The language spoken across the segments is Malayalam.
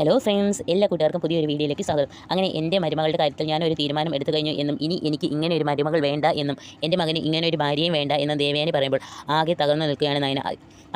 ഹലോ ഫ്രണ്ട്സ് എല്ലാ കൂട്ടുകാർക്കും പുതിയൊരു വീഡിയോയിലേക്ക് സ്വാഗതം. അങ്ങനെ എന്റെ മരുമകളുടെ കാര്യത്തിൽ ഞാനൊരു തീരുമാനം എടുത്തു കഴിഞ്ഞു എന്നും ഇനി എനിക്ക് ഇങ്ങനെ ഒരു മരുമകൾ വേണ്ട എന്നും എന്റെ മകന് ഇങ്ങനെ ഒരു ഭാര്യയും വേണ്ട എന്നും ദേവയാനി പറയുമ്പോൾ ആകെ തകർന്നു നിൽക്കുകയാണ് നയന.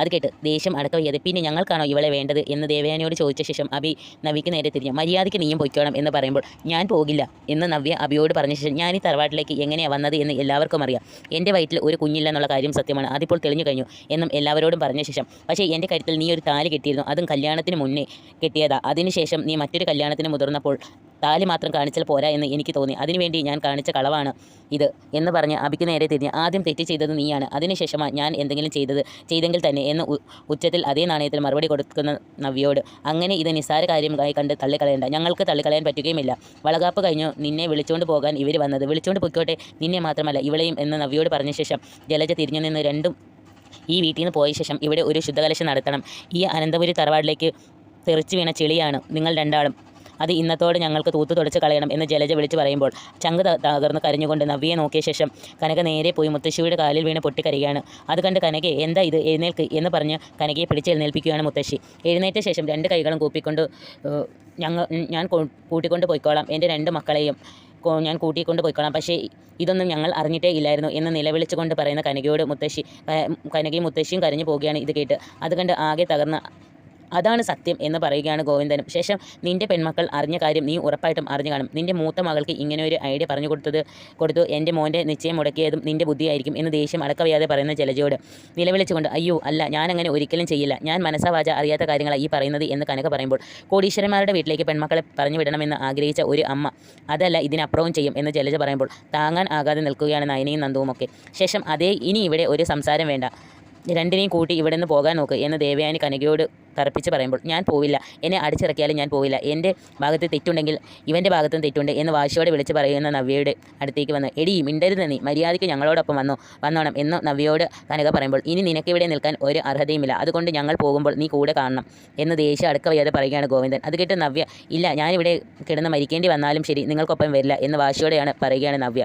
അത് കേട്ട് ദേഷ്യം അടക്കം ചെയ്ത് പിന്നെ ഞങ്ങൾക്കാണോ ഇവളെ വേണ്ടത് എന്ന് ദേവയാനിയോട് ചോദിച്ച ശേഷം അബി നവിക്ക് നേരെ തിരിഞ്ഞു. മര്യാദയ്ക്ക് നീയും പൊയ്ക്കോണം എന്ന് പറയുമ്പോൾ ഞാൻ പോകില്ല എന്ന് നവ്യ അബിയോട് പറഞ്ഞ ശേഷം ഞാൻ ഈ തറവാട്ടിലേക്ക് എങ്ങനെയാണ് വന്നത് എന്ന് എല്ലാവർക്കും അറിയാം. എന്റെ വയറ്റിൽ ഒരു കുഞ്ഞില്ല എന്നുള്ള കാര്യം സത്യമാണ്. അതിപ്പോൾ തെളിഞ്ഞു കഴിഞ്ഞു എന്നും എല്ലാവരോടും പറഞ്ഞ ശേഷം. പക്ഷേ എന്റെ കാര്യത്തിൽ നീ ഒരു താൽ കെട്ടിയിരുന്നു. അതും കല്യാണത്തിന് മുന്നേ കെട്ടിയതാ. അതിനുശേഷം നീ മറ്റൊരു കല്യാണത്തിന് മുതിർന്നപ്പോൾ താലി മാത്രം കാണിച്ചാൽ പോരാ എന്ന് എനിക്ക് തോന്നി. അതിനുവേണ്ടി ഞാൻ കാണിച്ച കളവാണ് ഇത് എന്ന് പറഞ്ഞ് അബിക്ക് നേരെ തിരിഞ്ഞ് ആദ്യം തെറ്റ് ചെയ്തത് നീയാണ്. അതിനുശേഷമാണ് ഞാൻ എന്തെങ്കിലും ചെയ്തത് ചെയ്തെങ്കിൽ തന്നെ എന്ന് ഉച്ചത്തിൽ അതേ നാണയത്തിൽ മറുപടി കൊടുക്കുന്ന നവ്യോട്. അങ്ങനെ ഇത് നിസ്സാര കാര്യമായി കണ്ട് തള്ളിക്കളയണ്ട. ഞങ്ങൾക്ക് തള്ളിക്കളയാൻ പറ്റുകയുമില്ല. വളകാപ്പ് കഴിഞ്ഞു. നിന്നെ വിളിച്ചുകൊണ്ട് പോകാൻ ഇവർ വന്നത്. വിളിച്ചുകൊണ്ട് പൊയ്ക്കോട്ടെ. നിന്നെ മാത്രമല്ല ഇവളെയും എന്ന് നവ്യോട് പറഞ്ഞ ശേഷം ജലജ തിരിഞ്ഞു നിന്ന് രണ്ടും ഈ വീട്ടിൽ നിന്ന് പോയ ശേഷം ഇവിടെ ഒരു ശുദ്ധകലശം നടത്തണം. ഈ അനന്തപുരി തറവാടിലേക്ക് തെറിച്ചു വീണ ചെളിയാണ് നിങ്ങൾ രണ്ടാളും. അത് ഇന്നത്തോടെ ഞങ്ങൾക്ക് തൂത്തു തുടച്ച് കളയണം എന്ന് ജലജ വിളിച്ചു പറയുമ്പോൾ ചങ്ക് തകർന്ന് കരഞ്ഞുകൊണ്ട് നവ്യയെ നോക്കിയ ശേഷം കനക നേരെ പോയി മുത്തശ്ശിയുടെ കാലിൽ വീണ് പൊട്ടിക്കരയുകയാണ്. അത് കണ്ട് കനകെ എന്താ ഇത് എഴുന്നേൽക്ക് എന്ന് പറഞ്ഞ് കനകയെ പിടിച്ച് എഴുന്നേൽപ്പിക്കുകയാണ് മുത്തശ്ശി. എഴുന്നേറ്റ ശേഷം രണ്ട് കൈകളും കൂപ്പിക്കൊണ്ട് ഞങ്ങൾ ഞാൻ കൂട്ടിക്കൊണ്ട് പോയിക്കോളാം. എന്റെ രണ്ട് മക്കളെയും ഞാൻ കൂട്ടിക്കൊണ്ട് പോയിക്കോളാം. പക്ഷേ ഇതൊന്നും ഞങ്ങൾ അറിഞ്ഞിട്ടേ ഇല്ലായിരുന്നു എന്ന് നിലവിളിച്ചുകൊണ്ട് പറയുന്ന കനകയോട് മുത്തശ്ശി കനകയും മുത്തശ്ശിയും കരഞ്ഞു പോവുകയാണ് ഇത് കേട്ട്. അത് കണ്ട് ആകെ തകർന്ന അതാണ് സത്യം എന്ന് പറയുകയാണ് ഗോവിന്ദനും. ശേഷം നിന്റെ പെൺമക്കൾ അറിഞ്ഞ കാര്യം നീ ഉറപ്പായിട്ടും അറിഞ്ഞു കാണും. നിന്റെ മൂത്ത മകൾക്ക് ഇങ്ങനെ ഒരു ഐഡിയ പറഞ്ഞു കൊടുത്തത് കൊടുത്തു. എന്റെ മോന്റെ നിശ്ചയം മുടക്കിയതും നിന്റെ ബുദ്ധിയായിരിക്കും എന്ന് ദേഷ്യം അടക്കവയാതെ പറയുന്ന ജലജയോട് നിലവിളിച്ചുകൊണ്ട് അയ്യോ അല്ല ഞാൻ അങ്ങനെ ഒരിക്കലും ചെയ്യില്ല. ഞാൻ മനസ്സാവാച അറിയാത്ത കാര്യങ്ങളാണ് ഈ പറയുന്നത് എന്ന് കനക പറയുമ്പോൾ കോടീശ്വരന്മാരുടെ വീട്ടിലേക്ക് പെൺമക്കളെ പറഞ്ഞു വിടണമെന്ന് ആഗ്രഹിച്ച ഒരു അമ്മ അതല്ല ഇതിനപ്പുറവും ചെയ്യും എന്ന് ജലജ പറയുമ്പോൾ താങ്ങാൻ ആകാതെ നിൽക്കുകയാണ് നയനയും നന്ദുവും ഒക്കെ ശേഷം അതേ ഇനി ഇവിടെ ഒരു സംസാരം വേണ്ട. രണ്ടിനെയും കൂട്ടി ഇവിടെ നിന്ന് പോകാൻ നോക്ക് എന്ന് ദേവയാനി കനകയോട് തറപ്പിച്ച് പറയുമ്പോൾ ഞാൻ പോവില്ല. എന്നെ അടിച്ചിറക്കിയാലും ഞാൻ പോവില്ല. എന്റെ ഭാഗത്ത് തെറ്റുണ്ടെങ്കിൽ ഇവന്റെ ഭാഗത്തും തെറ്റുണ്ട് എന്ന് വാശിയോടെ വിളിച്ച് പറയുന്ന നവ്യയുടെ അടുത്തേക്ക് വന്ന് എടി മിണ്ടരുത് നീ. മര്യാദയ്ക്ക് ഞങ്ങളോടൊപ്പം വന്നോ വന്നോണം എന്ന് നവ്യയോട് കനക പറയുമ്പോൾ ഇനി നിനക്ക് ഇവിടെ നിൽക്കാൻ ഒരു അർഹതയുമില്ല. അതുകൊണ്ട് ഞങ്ങൾ പോകുമ്പോൾ നീ കൂടെ കാണണം എന്ന് ദേഷ്യം അടക്ക വയ്യാതെ പറയുകയാണ് ഗോവിന്ദൻ. അത് കേട്ട് നവ്യ ഇല്ല ഞാനിവിടെ കിടന്ന് മരിക്കേണ്ടി വന്നാലും ശരി നിങ്ങൾക്കൊപ്പം വരില്ല എന്ന് വാശിയോടെയാണ് പറയുകയാണ് നവ്യ.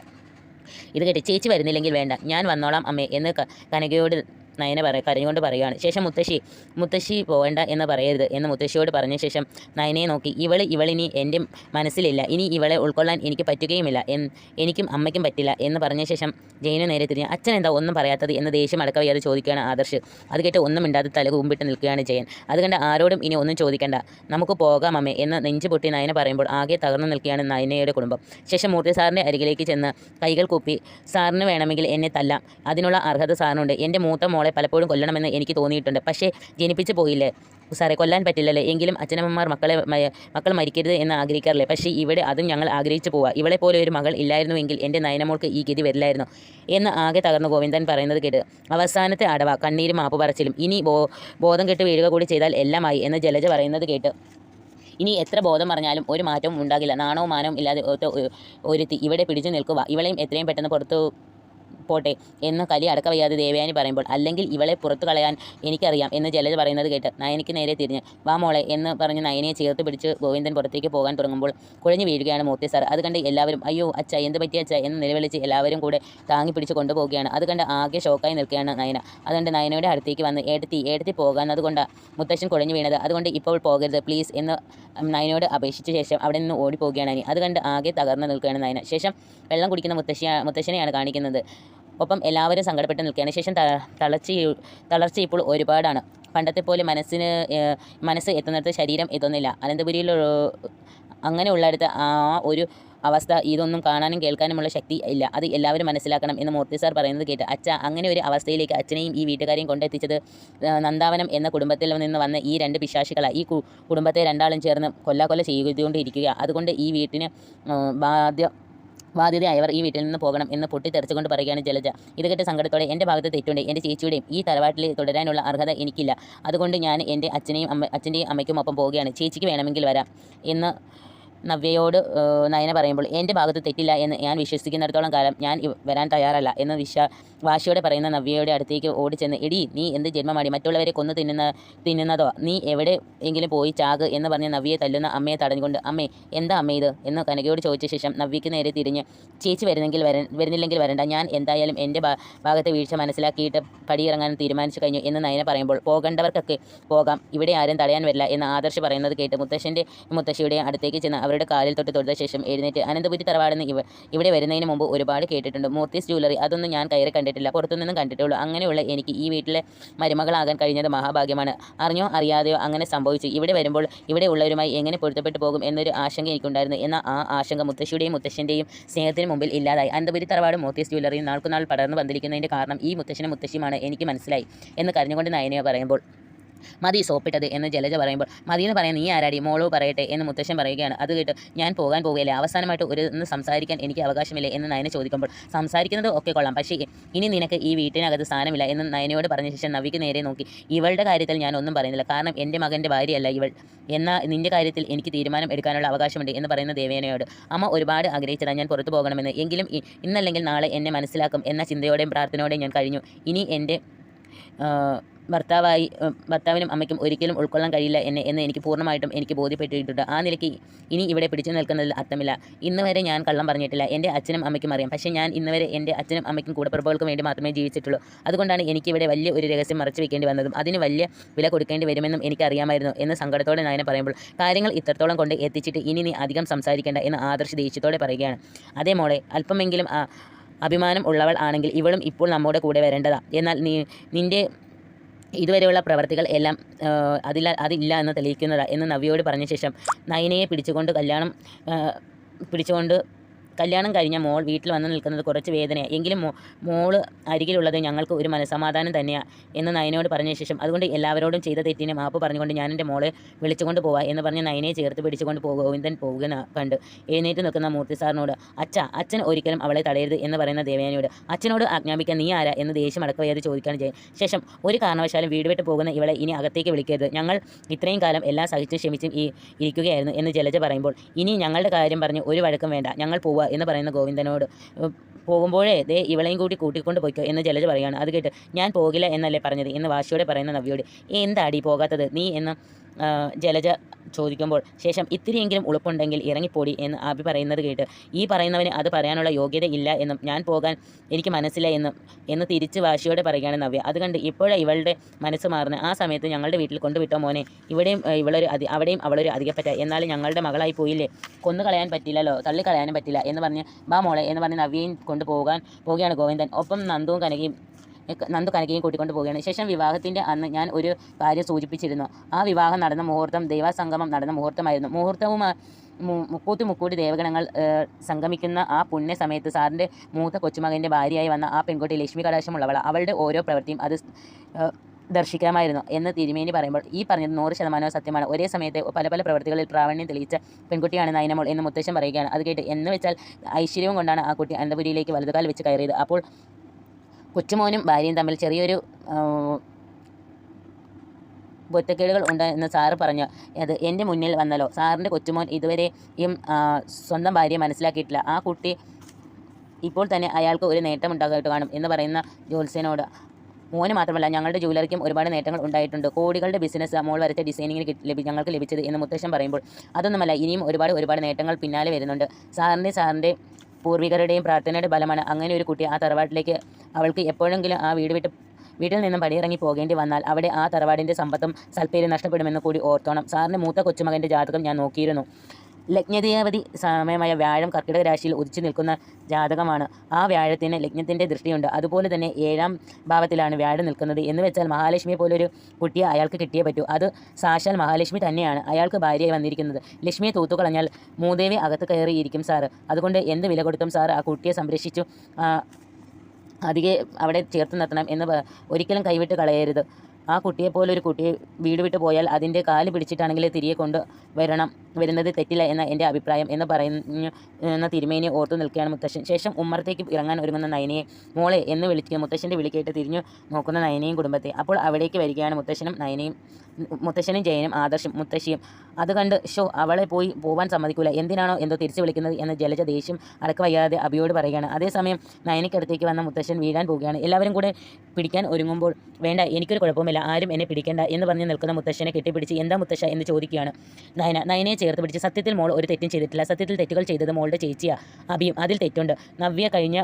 ഇത് കേട്ട് ചേച്ചി വരുന്നില്ലെങ്കിൽ വേണ്ട. ഞാൻ വന്നോളാം അമ്മേ എന്ന് കനകയോട് നയന പറ കരഞ്ഞുകൊണ്ട് പറയുകയാണ് ശേഷം മുത്തശ്ശി മുത്തശ്ശി പോകേണ്ട എന്ന് പറയരുത് എന്ന് മുത്തശ്ശിയോട് പറഞ്ഞ ശേഷം നയനയെ നോക്കി. ഇവൾ ഇവളിനി എന്റെ മനസ്സിലില്ല. ഇനി ഇവളെ ഉൾക്കൊള്ളാൻ എനിക്ക് പറ്റുകയുമില്ല. എനിക്കും അമ്മയ്ക്കും പറ്റില്ല എന്ന് പറഞ്ഞ ശേഷം ജയിനു നേരെ തിരിഞ്ഞ് അച്ഛൻ എന്താ ഒന്നും പറയാത്തത്? എന്ന് ദേഷ്യം അടക്കവയ്യാതെ ചോദിക്കുകയാണ് ആദർശ്. അത് കേട്ട് ഒന്നും മിണ്ടാതെ തല കുമ്പിട്ട് നിൽക്കുകയാണ് ജയൻ. അത് കണ്ട് ആരോടും ഇനി ഒന്നും ചോദിക്കേണ്ട. നമുക്ക് പോകാം അമ്മേ എന്ന് നെഞ്ചു പൊട്ടി നയന പറയുമ്പോൾ ആകെ തകർന്നു നിൽക്കുകയാണ് നയനയുടെ കുടുംബം. ശേഷം മൂർത്തി സാറിന്റെ അരികിലേക്ക് ചെന്ന് കൈകൾ കൂപ്പി സാറിന് വേണമെങ്കിൽ എന്നെ തല്ലാം. അതിനുള്ള അർഹത സാറിനുണ്ട്. എന്റെ മൂത്ത മോളെ പലപ്പോഴും കൊല്ലണമെന്ന് എനിക്ക് തോന്നിയിട്ടുണ്ട്. പക്ഷേ ജനിപ്പിച്ച് പോയില്ലേ? സാറെ കൊല്ലാൻ പറ്റില്ലല്ലേ? എങ്കിലും അച്ഛനമ്മമാർ മക്കളെ മക്കൾ മരിക്കരുത് എന്ന് ആഗ്രഹിക്കാറില്ലേ? പക്ഷേ ഇവിടെ അതും ഞങ്ങൾ ആഗ്രഹിച്ചു പോവുക ഇവളെ പോലെ ഒരു മകൾ ഇല്ലായിരുന്നുവെങ്കിൽ എന്റെ നയനമോൾക്ക് ഈ ഗതി വരില്ലായിരുന്നു എന്ന് ആകെ തകർന്നു ഗോവിന്ദൻ പറയുന്നത് കേട്ട്. അവസാനത്തെ അടവ കണ്ണീരും മാപ്പ് പറച്ചിലും. ഇനി ബോധം കെട്ട് വീഴുക കൂടി ചെയ്താൽ എല്ലാമായി എന്ന് ജലജ പറയുന്നത് കേട്ട്. ഇനി എത്ര ബോധം പറഞ്ഞാലും ഒരു മാറ്റവും ഉണ്ടാകില്ല. നാണവും മാനവും ഇല്ലാതെ ഒരുത്തി ഇവിടെ പിടിച്ചു നിൽക്കുക ഇവളെയും എത്രയും പെട്ടെന്ന് പുറത്തു പോട്ടെ എന്ന് കലി അടക്ക വയ്യാതെ ദേവയാനി പറയുമ്പോൾ അല്ലെങ്കിൽ ഇവളെ പുറത്തു കളയാൻ എനിക്കറിയാം എന്ന് ജലജ പറയുന്നത് കേട്ട് നയനിക്ക് നേരെ തിരിഞ്ഞ്. വാ മോളെ എന്ന് പറഞ്ഞ് നയനയെ ചേർത്ത് പിടിച്ച് ഗോവിന്ദൻ പുറത്തേക്ക് പോകാൻ തുടങ്ങുമ്പോൾ കുഴഞ്ഞു വീഴുകയാണ് മൂർത്തി സാർ. അത് കണ്ട് എല്ലാവരും അയ്യോ അച്ഛ എന്ത് പറ്റിയ അച്ഛ? എന്ന് നിലവിളിച്ച് എല്ലാവരും കൂടെ താങ്ങി പിടിച്ച് കൊണ്ടുപോവുകയാണ്. അത് കണ്ട് ആകെ ഷോക്കായി നിൽക്കുകയാണ് നയന. അതുകൊണ്ട് നയനയുടെ അടുത്തേക്ക് വന്ന് ഏടത്തി ഏടത്തി പോകാൻ അതുകൊണ്ട് മുത്തശ്ശൻ കുഴഞ്ഞു വീണത്. അതുകൊണ്ട് ഇപ്പോൾ പോകരുത് പ്ലീസ് എന്ന് നയനോട് അപേക്ഷിച്ച ശേഷം അവിടെ നിന്ന് ഓടിപ്പോവുകയാണ് അനി അത് കണ്ട് ആകെ തകർന്ന് നിൽക്കുകയാണ് നയന. ശേഷം വെള്ളം കുടിക്കുന്ന മുത്തശ്ശിയാണ് മുത്തശ്ശനെയാണ് കാണിക്കുന്നത്. ഒപ്പം എല്ലാവരും സങ്കടപ്പെട്ട് നിൽക്കുകയാണ്. ശേഷം തളർച്ച തളർച്ച ഇപ്പോൾ ഒരുപാടാണ്. പണ്ടത്തെ പോലെ മനസ്സിന് മനസ്സ് എത്തുന്നിടത്ത് ശരീരം എത്തുന്നില്ല. അനന്തപുരിയിൽ അങ്ങനെയുള്ളിടത്ത് ആ ഒരു അവസ്ഥ ഇതൊന്നും കാണാനും കേൾക്കാനുമുള്ള ശക്തി ഇല്ല. അത് എല്ലാവരും മനസ്സിലാക്കണം എന്ന് മൂർത്തി സാർ പറയുന്നത് കേട്ട് അച്ഛ അങ്ങനെ ഒരു അവസ്ഥയിലേക്ക് അച്ഛനെയും ഈ വീട്ടുകാരെയും കൊണ്ടെത്തിച്ചത് നന്ദാവനം എന്ന കുടുംബത്തിൽ നിന്ന് വന്ന ഈ രണ്ട് പിശാശികളാണ് ഈ കുടുംബത്തെ രണ്ടാളും ചേർന്ന് കൊല്ലാക്കൊല്ല ചെയ്തുകൊണ്ടിരിക്കുക. അതുകൊണ്ട് ഈ വീട്ടിന് ബാധ്യ ബാധ്യതയായവർ ഈ വീട്ടിൽ നിന്ന് പോകണം എന്ന് പൊട്ടിത്തെറിച്ചുകൊണ്ട് പറയുകയാണ് ജലജ. ഇത് കേട്ട സങ്കടത്തോടെ എന്റെ ഭാഗത്ത് തെറ്റുണ്ട്. എന്റെ ചേച്ചിയുടെയും ഈ തറവാട്ടിൽ തുടരാനുള്ള അർഹത എനിക്കില്ല. അതുകൊണ്ട് ഞാൻ എന്റെ അച്ഛനെയും അമ്മ അച്ഛന്റെയും അമ്മയ്ക്കും ഒപ്പം പോവുകയാണ്. ചേച്ചിക്ക് വേണമെങ്കിൽ വരാം എന്ന് നവ്യയോട് നയന പറയുമ്പോൾ എന്റെ ഭാഗത്ത് തെറ്റില്ല എന്ന് ഞാൻ വിശ്വസിക്കുന്നിടത്തോളം കാലം ഞാൻ വരാൻ തയ്യാറല്ല എന്ന് വിശ്വ വാശിയോടെ പറയുന്ന നവ്യയുടെ അടുത്തേക്ക് ഓടിച്ചെന്ന് എടി നീ എന്ത് ജന്മമാടി? മറ്റുള്ളവരെ കൊന്നു തിന്നുന്ന തിന്നുന്നതോ? നീ എവിടെ എങ്കിലും പോയി ചാക് എന്ന് പറഞ്ഞ് നവ്യയെ തല്ലുന്ന അമ്മയെ തടഞ്ഞുകൊണ്ട് അമ്മേ എന്താ അമ്മ ഇത്? എന്ന് കനകയോട് ചോദിച്ച ശേഷം നവ്യയ്ക്ക് നേരെ തിരിഞ്ഞ് ചേച്ചി വരുന്നെങ്കിൽ വര വരുന്നില്ലെങ്കിൽ വരണ്ട ഞാൻ എന്തായാലും എന്റെ ഭാഗത്തെ വീഴ്ച മനസ്സിലാക്കിയിട്ട് പടിയിറങ്ങാൻ തീരുമാനിച്ചു കഴിഞ്ഞു എന്ന് നയന പറയുമ്പോൾ പോകേണ്ടവർക്കൊക്കെ പോകാം ഇവിടെ ആരും തടയാൻ വരില്ല എന്ന് ആദർശ് പറയുന്നത് കേട്ട് മുത്തശ്ശന്റെ മുത്തശ്ശിയുടെ അടുത്തേക്ക് ചെന്ന് അവരുടെ കാലിൽ തൊട്ട് തൊടുത്ത ശേഷം എഴുന്നേറ്റ് അനന്തപുരി തറവാടെന്ന് ഇവ ഇവിടെ വരുന്നതിന് മുമ്പ് ഒരുപാട് കേട്ടിട്ടുണ്ട്. മൂർത്തീസ് ജ്വല്ലറി അതൊന്നും ഞാൻ കയറി കണ്ടിട്ടില്ല. പുറത്തുനിന്നും കണ്ടിട്ടുള്ളൂ അങ്ങനെയുള്ള എനിക്ക് ഈ വീട്ടിലെ മരുമകളാകാൻ കഴിഞ്ഞത് മഹാഭാഗ്യമാണ്. അറിഞ്ഞോ അറിയാതെയോ അങ്ങനെ സംഭവിച്ചു. ഇവിടെ വരുമ്പോൾ ഇവിടെ ഉള്ളവരുമായി എങ്ങനെ പൊരുത്തപ്പെട്ടു പോകും എന്നൊരു ആശങ്ക എനിക്കുണ്ടായിരുന്നു. എന്ന ആ ആശങ്ക മുത്തശ്ശിയുടെയും മുത്തശ്ശന്റെയും സ്നേഹത്തിന് മുമ്പിൽ ഇല്ലാതായി. അനന്തപുരി തറവാട് മൂർത്തീസ് ജ്വല്ലറിയും നാൾക്കുനാൾ പടർന്നു വന്നിരിക്കുന്നതിന്റെ കാരണം ഈ മുത്തശ്ശനും മുത്തശ്ശിയുമാണ് എനിക്ക് മനസ്സിലായി എന്ന് കരഞ്ഞുകൊണ്ട് നയനയോ പറയുമ്പോൾ മതി സോപ്പിട്ടത് എന്ന് ജലജ പറയുമ്പോൾ മതി എന്ന് പറയാൻ നീ ആരാടി? മോളോ പറയട്ടെ എന്ന് മുത്തശ്ശൻ പറയുകയാണ്. അത് കേട്ട് ഞാൻ പോകാൻ പോവുകയല്ലേ? അവസാനമായിട്ട് ഒരു ഒന്ന് സംസാരിക്കാൻ എനിക്ക് അവകാശമില്ലേ എന്ന് നയന ചോദിക്കുമ്പോൾ സംസാരിക്കുന്നത് ഒക്കെ കൊള്ളാം. പക്ഷേ ഇനി നിനക്ക് ഈ വീട്ടിനകത്ത് സ്ഥാനമില്ല എന്ന് നയനയോട് പറഞ്ഞ ശേഷം നവിക്ക് നേരെ നോക്കി. ഇവളുടെ കാര്യത്തിൽ ഞാൻ ഒന്നും പറയുന്നില്ല. കാരണം എന്റെ മകന്റെ ഭാര്യയല്ല ഇവൾ. എന്നാൽ നിന്റെ കാര്യത്തിൽ എനിക്ക് തീരുമാനം എടുക്കാനുള്ള അവകാശമുണ്ട് എന്ന് പറയുന്ന ദേവേനയോട്. അമ്മ ഒരുപാട് ആഗ്രഹിച്ചതാണ് ഞാൻ പുറത്തു പോകണമെന്ന്. എങ്കിലും ഇന്നല്ലെങ്കിൽ നാളെ എന്നെ മനസ്സിലാക്കും എന്ന ചിന്തയോടെയും പ്രാർത്ഥനയോടെയും ഞാൻ കഴിഞ്ഞു. ഇനി എന്റെ ഭർത്താവായി ഭർത്താവിനും അമ്മയ്ക്കും ഒരിക്കലും ഉൾക്കൊള്ളാൻ കഴിയില്ല എന്നെ എന്ന് എനിക്ക് പൂർണമായിട്ടും എനിക്ക് ബോധ്യപ്പെട്ടിട്ടുണ്ട്. ആ നിലയ്ക്ക് ഇനി ഇവിടെ പിടിച്ചു നിൽക്കുന്നതിൽ അർത്ഥമില്ല. ഇന്ന് വരെ ഞാൻ കള്ളം പറഞ്ഞിട്ടില്ല. എന്റെ അച്ഛനും അമ്മയ്ക്കും അറിയാം. പക്ഷേ ഞാൻ ഇന്ന് വരെ എന്റെ അച്ഛനും അമ്മയ്ക്കും കൂടപ്പിറപ്പുകൾക്കും വേണ്ടി മാത്രമേ ജീവിച്ചിട്ടുള്ളൂ. അതുകൊണ്ടാണ് എനിക്കിവിടെ വലിയ ഒരു രഹസ്യം മറച്ചു വെക്കേണ്ടി വന്നതും അതിന് വലിയ വില കൊടുക്കേണ്ടി വരുമെന്നും എനിക്കറിയാമായിരുന്നു എന്ന് സങ്കടത്തോടെ ഞാൻ പറയുമ്പോൾ കാര്യങ്ങൾ ഇത്രത്തോളം കൊണ്ട് എത്തിച്ചിട്ട് ഇനി നീ അധികം സംസാരിക്കേണ്ട എന്ന് ആദർശ് ദേഷ്യത്തോടെ പറയുകയാണ്. അതേ മോളെ അല്പമെങ്കിലും അഭിമാനം ഉള്ളവൾ ആണെങ്കിൽ ഇവളും ഇപ്പോൾ നമ്മുടെ കൂടെ വരേണ്ടതാണ് എന്നാൽ നീ നിന്റെ ഇതുവരെയുള്ള പ്രവർത്തികൾ എല്ലാം അതില്ല അതില്ല എന്ന് തെളിയിക്കുന്നതാണ് എന്ന് നവ്യയോട് പറഞ്ഞ ശേഷം നയനയെ പിടിച്ചുകൊണ്ട് കല്യാണം പിടിച്ചുകൊണ്ട് കല്യാണം കഴിഞ്ഞ മോൾ വീട്ടിൽ വന്ന് നിൽക്കുന്നത് കുറച്ച് വേദനയാണ് എങ്കിലും മോൾ അരികിലുള്ളത് ഞങ്ങൾക്ക് ഒരു മനസമാധാനം തന്നെയാണ് എന്ന് നയനോട് പറഞ്ഞ ശേഷം അതുകൊണ്ട് എല്ലാവരോടും ചെയ്ത തെറ്റിനെ മാപ്പ് പറഞ്ഞുകൊണ്ട് ഞാൻ എന്റെ മോളെ വിളിച്ചുകൊണ്ട് പോവാ എന്ന് പറഞ്ഞ് നയനെ ചേർത്ത് പിടിച്ചുകൊണ്ട് പോകുക ഗോവിന്ദൻ പോകുക കണ്ട് എഴുന്നേറ്റ് നിൽക്കുന്ന മൂർത്തി സാറിനോട് അച്ഛ അച്ഛൻ ഒരിക്കലും അവളെ തടയരുത് എന്ന് പറയുന്ന ദേവയാനിയോട് അച്ഛനോട് ആജ്ഞാപിക്കാൻ നീ ആരാ? എന്ന് ദേഷ്യം അടക്കവയ്യാതെ ചോദിക്കുകയാണ് ചെയ്യും ശേഷം ഒരു കാരണവശാലും വീട് വിട്ട് പോകുന്ന ഇവളെ ഇനി അകത്തേക്ക് വിളിക്കരുത്. ഞങ്ങൾ ഇത്രയും കാലം എല്ലാം സഹിച്ചും ക്ഷമിച്ചും ഈ ഇരിക്കുകയായിരുന്നു എന്ന് ജലജ പറയുമ്പോൾ ഇനി ഞങ്ങളുടെ കാര്യം പറഞ്ഞ് ഒരു വഴക്കം വേണ്ട. ഞങ്ങൾ പോവുക എന്ന് പറയുന്ന ഗോവിന്ദനോട്. പോകുമ്പോഴേ ദേ ഇവളെയും കൂടി കൂട്ടിക്കൊണ്ട് പോയിക്കോ എന്ന് ജലജ പറയുകയാണ്. അത് കേട്ട് ഞാൻ പോകില്ല എന്നല്ലേ പറഞ്ഞത്? എന്ന് വാശിയോടെ പറയുന്ന നവ്യോട് എന്താടി പോകാത്തത്? നീ എന്ന് ജലജ ചോദിക്കുമ്പോൾ ശേഷം ഇത്തിരിയെങ്കിലും ഉളുപ്പുണ്ടെങ്കിൽ ഇറങ്ങിപ്പോടി എന്ന് ആബി പറയുന്നത് കേട്ട് ഈ പറയുന്നവന് അത് പറയാനുള്ള യോഗ്യത ഇല്ല എന്നും ഞാൻ പോകാൻ എനിക്ക് മനസ്സില്ല എന്നും എന്ന് തിരിച്ച് വാശിയോടെ പറയുകയാണ് നവ്യ. അത് കണ്ട് ഇപ്പോഴാണ് ഇവളുടെ മനസ്സ് മാറുന്ന. ആ സമയത്ത് ഞങ്ങളുടെ വീട്ടിൽ കൊണ്ടുവിട്ടോ മോനെ? ഇവിടെയും ഇവളൊരു അതി അവിടെയും അവളൊരു അധികപ്പറ്റ. എന്നാലും ഞങ്ങളുടെ മകളായി പോയില്ലേ? കൊന്നു കളയാൻ പറ്റില്ലല്ലോ തള്ളിക്കളയാനും പറ്റില്ല എന്ന് പറഞ്ഞ് ബാ മോളെ എന്ന് പറഞ്ഞ് നവ്യയും കൊണ്ടുപോകാൻ പോവുകയാണ് ഗോവിന്ദൻ. ഒപ്പം നന്ദുവും കനകയും നന്ദു കനകയും കൂട്ടിക്കൊണ്ട് പോവുകയാണ്. ശേഷം വിവാഹത്തിന്റെ അന്ന് ഞാൻ ഒരു കാര്യം സൂചിപ്പിച്ചിരുന്നു. ആ വിവാഹം നടന്ന മുഹൂർത്തം ദൈവസംഗമം നടന്ന മുഹൂർത്തമായിരുന്നു. മുഹൂർത്തവും മുക്കൂത്തി മുക്കൂടി ദേവഗണങ്ങൾ സംഗമിക്കുന്ന ആ പുണ്യ സമയത്ത് സാറിന്റെ മൂത്ത കൊച്ചുമകന്റെ ഭാര്യയായി വന്ന ആ പെൺകുട്ടി ലക്ഷ്മി കടാശമുള്ളവളാണ് അവളുടെ ഓരോ പ്രവൃത്തിയും അത് ദർശിക്കാമായിരുന്നു എന്ന് തിരുമേനി പറയുമ്പോൾ ഈ പറഞ്ഞത് നൂറ് ശതമാനവും സത്യമാണ്. ഒരേ സമയത്ത് പല പല പ്രവൃത്തികളിൽ പ്രാവണ്യം തെളിയിച്ച പെൺകുട്ടിയാണ് നയനമോൾ എന്ന് മുത്തശ്ശൻ പറയുകയാണ്. അത് കേട്ട് എന്ന് വെച്ചാൽ ഐശ്വര്യവും കൊണ്ടാണ് ആ കുട്ടി അനന്തപുരിയിലേക്ക് വലതുകാൽ വെച്ച് കയറിയത്. അപ്പോൾ കൊച്ചുമോനും ഭാര്യയും തമ്മിൽ ചെറിയൊരു പൊറ്റക്കേടുകൾ ഉണ്ട് എന്ന് സാറ് പറഞ്ഞു. അത് എന്റെ മുന്നിൽ വന്നല്ലോ. സാറിന്റെ കൊച്ചുമോൻ ഇതുവരെയും സ്വന്തം ഭാര്യയെ മനസ്സിലാക്കിയിട്ടില്ല. ആ കുട്ടി ഇപ്പോൾ തന്നെ അയാൾക്ക് ഒരു നേട്ടമുണ്ടാകായിട്ട് കാണും എന്ന് പറയുന്ന ജോത്സ്യനോട് മോന് മാത്രമല്ല ഞങ്ങളുടെ ജൂവലറിക്കും ഒരുപാട് നേട്ടങ്ങൾ ഉണ്ടായിട്ടുണ്ട്. കോടികളുടെ ബിസിനസ് മോൾ വരച്ച ഡിസൈനിങ്ങിന് ഞങ്ങൾക്ക് ലഭിച്ചത് എന്ന് മുത്തശ്ശൻ പറയുമ്പോൾ അതൊന്നുമല്ല ഇനിയും ഒരുപാട് ഒരുപാട് നേട്ടങ്ങൾ പിന്നാലെ വരുന്നുണ്ട്. സാറിന്റെ സാറിന്റെ പൂർവികരുടെയും പ്രാർത്ഥനയുടെ ഫലമാണ് അങ്ങനെ ഒരു കുട്ടി ആ തറവാട്ടിലേക്ക് അവൾക്ക് എപ്പോഴെങ്കിലും ആ വീട് വിട്ട് വീട്ടിൽ നിന്നും പടിയിറങ്ങി പോകേണ്ടി വന്നാൽ അവിടെ ആ തറവാടിന്റെ സമ്പത്തും സൽപ്പേരും നഷ്ടപ്പെടുമെന്ന് കൂടി ഓർത്തോണം. സാറിന്റെ മൂത്ത കൊച്ചുമകന്റെ ജാതകം ഞാൻ നോക്കിയിരുന്നു. ലഗ്നദേവതി സമയമായ വ്യാഴം കർക്കിടക രാശിയിൽ ഉദിച്ചു നിൽക്കുന്ന ജാതകമാണ്. ആ വ്യാഴത്തിന് ലഗ്നത്തിന്റെ ദൃഷ്ടിയുണ്ട്. അതുപോലെ തന്നെ ഏഴാം ഭാവത്തിലാണ് വ്യാഴം നിൽക്കുന്നത്. എന്ന് വെച്ചാൽ മഹാലക്ഷ്മിയെ പോലൊരു കുട്ടിയെ അയാൾക്ക് കിട്ടിയേ പറ്റൂ. അത് സാക്ഷാൽ മഹാലക്ഷ്മി തന്നെയാണ്. അയാൾക്ക് ഭാര്യയായി വന്നിരിക്കുന്നത്. ലക്ഷ്മിയെ തൂത്തുകളഞ്ഞാൽ മൂദേവി അകത്ത് കയറിയിരിക്കും സാറ്. അതുകൊണ്ട് എന്ത് വില കൊടുത്തും സാർ ആ കുട്ടിയെ സംരക്ഷിച്ചു അധികെ അവിടെ ചേർത്ത് നിർത്തണം എന്ന് ഒരിക്കലും കൈവിട്ട് കളയരുത്. ആ കുട്ടിയെ പോലെ ഒരു കുട്ടിയെ വീട് വിട്ടു പോയാൽ അതിന്റെ കാൽ പിടിച്ചിട്ടാണെങ്കിൽ തിരികെ കൊണ്ട് വരണം. വരുന്നത് തെറ്റില്ല എന്ന എന്റെ അഭിപ്രായം എന്ന് പറയുന്ന എന്ന തിരുമേനിയെ ഓർത്തു നിൽക്കുകയാണ് മുത്തശ്ശൻ. ശേഷം ഉമ്മറത്തേക്ക് ഇറങ്ങാൻ ഒരുങ്ങുന്ന നയനയെ മോളെ എന്ന് വിളിക്കുക മുത്തശ്ശന്റെ വിളി കേട്ട് തിരിഞ്ഞു നോക്കുന്ന നയനയും കുടുംബത്തെ. അപ്പോൾ അവിടേക്ക് വരികയാണ് മുത്തശ്ശനും നയനയും മുത്തശ്ശനും ജയനും ആദർശും മുത്തശ്ശിയും. അത് കണ്ട് ഷോ അവളെ പോയി പോകാൻ സമ്മതിക്കില്ല എന്തിനാണോ എന്തോ തിരിച്ചു വിളിക്കുന്നത്? എന്ന് ജലജ ദേഷ്യം അടക്ക വയ്യാതെ അഭിയോട് പറയുകയാണ്. അതേസമയം നയനിക്കടുത്തേക്ക് വന്ന മുത്തശ്ശൻ വീഴാൻ പോവുകയാണ്. എല്ലാവരും കൂടെ പിടിക്കാൻ ഒരുങ്ങുമ്പോൾ വേണ്ട എനിക്കൊരു കുഴപ്പമില്ല ആരും എന്നെ പിടിക്കേണ്ട എന്ന് പറഞ്ഞ് നിൽക്കുന്ന മുത്തശ്ശനെ കെട്ടിപ്പിടിച്ച് എന്താ മുത്തശ്ശ എന്ന് ചോദിക്കുകയാണ്. നയന നയനയെ ചേർത്ത് പിടിച്ച് സത്യത്തിൽ മോൾ ഒരു തെറ്റും ചെയ്തിട്ടില്ല. സത്യത്തിൽ തെറ്റുകൾ ചെയ്തത് മോളുടെ ചേച്ചിയാണ് അഭിയും അതിൽ തെറ്റുണ്ട്. നവ്യ കഴിഞ്ഞ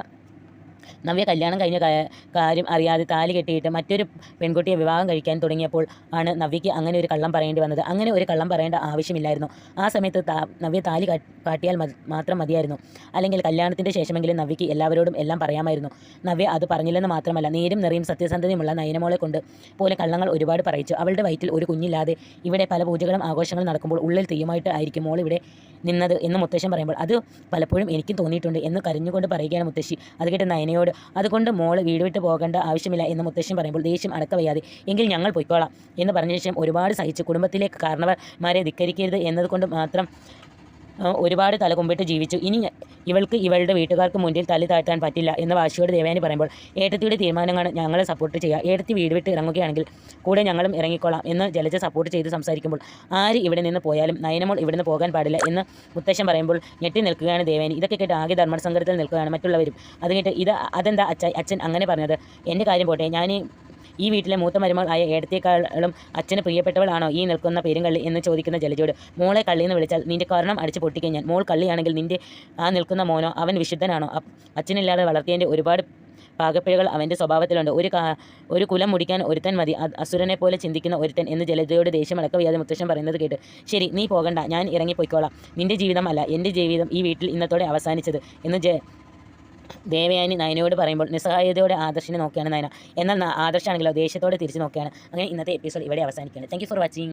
നവ്യ കല്യാണം കഴിഞ്ഞ കാര്യം അറിയാതെ താലി കെട്ടിയിട്ട് മറ്റൊരു പെൺകുട്ടിയെ വിവാഹം കഴിക്കാൻ തുടങ്ങിയപ്പോൾ ആണ് നവ്യയ്ക്ക് അങ്ങനെ ഒരു കള്ളം പറയേണ്ടി വന്നത്. അങ്ങനെ ഒരു കള്ളം പറയേണ്ട ആവശ്യമില്ലായിരുന്നു. ആ സമയത്ത് നവ്യ താലി കാട്ടിയാൽ മാത്രം മതിയായിരുന്നു. അല്ലെങ്കിൽ കല്യാണത്തിന്റെ ശേഷമെങ്കിലും നവ്യയ്ക്ക് എല്ലാവരോടും എല്ലാം പറയാമായിരുന്നു. നവ്യ അത് പറഞ്ഞില്ലെന്ന് മാത്രമല്ല നേരും നിറയും സത്യസന്ധതയുമുള്ള നയനമോളെ കൊണ്ട് പോലെ കള്ളങ്ങൾ ഒരുപാട് പറയിച്ചു. അവളുടെ വയറ്റിൽ ഒരു കുഞ്ഞില്ലാതെ ഇവിടെ പല പൂജകളും ആഘോഷങ്ങളും നടക്കുമ്പോൾ ഉള്ളിൽ തീയുമായിട്ട് ആയിരിക്കും മോൾ ഇവിടെ നിന്നത് എന്ന് മുത്തശ്ശൻ പറയുമ്പോൾ അത് പലപ്പോഴും എനിക്കും തോന്നിയിട്ടുണ്ട് എന്ന് കരഞ്ഞുകൊണ്ട് പറയുകയാണ് മുത്തശ്ശി. അത് കേട്ട് നയനയോട് അതുകൊണ്ട് മോൾ വീട് വിട്ട് പോകേണ്ട ആവശ്യമില്ല എന്ന് മുത്തശ്ശൻ പറയുമ്പോൾ ദേഷ്യം അടക്കവയ്യാതെ എങ്കിൽ ഞങ്ങൾ പൊയ്ക്കോളാം എന്ന് പറഞ്ഞ ശേഷം ഒരുപാട് സഹിച്ച് കുടുംബത്തിലേക്ക് കാരണവന്മാരെ ധിക്കരിക്കരുത് എന്നതുകൊണ്ട് മാത്രം ഒരുപാട് തലകുമ്പിട്ട് ജീവിച്ചു. ഇനി ഇവൾക്ക് ഇവളുടെ വീട്ടുകാർക്ക് മുന്നിൽ തല്ലി താഴ്ത്താൻ പറ്റില്ല എന്ന വാശിയോട് ദേവയാനി പറയുമ്പോൾ ഏട്ടത്തിയുടെ തീരുമാനമാണ് ഞങ്ങളെ സപ്പോർട്ട് ചെയ്യുക. ഏട്ടത്തി വീട് വിട്ട് ഇറങ്ങുകയാണെങ്കിൽ കൂടെ ഞങ്ങളും ഇറങ്ങിക്കോളാം എന്ന് ജലജ സപ്പോർട്ട് ചെയ്ത് സംസാരിക്കുമ്പോൾ ആര് ഇവിടെ നിന്ന് പോയാലും നയനമോൾ ഇവിടുന്ന് പോകാൻ പാടില്ല എന്ന് മുത്തശ്ശൻ പറയുമ്പോൾ ഞെട്ടി നിൽക്കുകയാണ് ദേവേനി ഇതൊക്കെ കേട്ട് ആകെ ധർമ്മസങ്കടത്തിൽ നിൽക്കുകയാണ് മറ്റുള്ളവരും. അത് കേട്ട് ഇത് അതെന്താ അച്ഛൻ അച്ഛൻ അങ്ങനെ പറഞ്ഞത്? എന്റെ കാര്യം പോട്ടെ ഞാൻ ഈ- വീട്ടിലെ മൂത്ത മരുമകൾ ആയ ഏടത്തേക്കാളും അച്ഛന് പ്രിയപ്പെട്ടവളാണോ ഈ നിൽക്കുന്ന പെരുങ്കള്ളി എന്ന് ചോദിക്കുന്ന ജലജോട് മോളെ കള്ളി എന്ന് വിളിച്ചാൽ നിന്റെ കാരണം അടിച്ച് പൊട്ടിക്കാൻ ഞാൻ. മോൾ കള്ളിയാണെങ്കിൽ നിന്റെ ആ നിൽക്കുന്ന മോനോ അവൻ വിശുദ്ധനാണോ? അച്ഛനില്ലാതെ വളർത്തിയതിന്റെ ഒരുപാട് പാകപ്പിഴകൾ അവന്റെ സ്വഭാവത്തിലുണ്ട്. ഒരു ഒരു കുലം മുടിക്കാൻ ഒരുത്തൻ മതി. അസുരനെ പോലെ ചിന്തിക്കുന്ന ഒരുത്തൻ എന്ന് ജലജയോട് ദേഷ്യം അടക്കവയ്യാതെ മുത്തശ്ശൻ പറയുന്നത് കേട്ട് ശരി നീ പോകണ്ട. ഞാൻ ഇറങ്ങിപ്പോയിക്കോളാം. നിന്റെ ജീവിതമല്ല എന്റെ ജീവിതം ഈ വീട്ടിൽ ഇന്നത്തോടെ അവസാനിച്ചത് എന്ന് ജെ ദേവയാനി നയനയോട് പറയുമ്പോൾ നിസ്സഹായതയോടെ ആദർശിനെ നോക്കിയാണ് നയന. എന്നാൽ ആദർശാണെങ്കിലോ ദേഷ്യത്തോടെ തിരിച്ചു നോക്കിയാണ്. അങ്ങനെ ഇന്നത്തെ എപ്പിസോഡ് ഇവിടെ അവസാനിക്കുകയാണ്. Thank for watching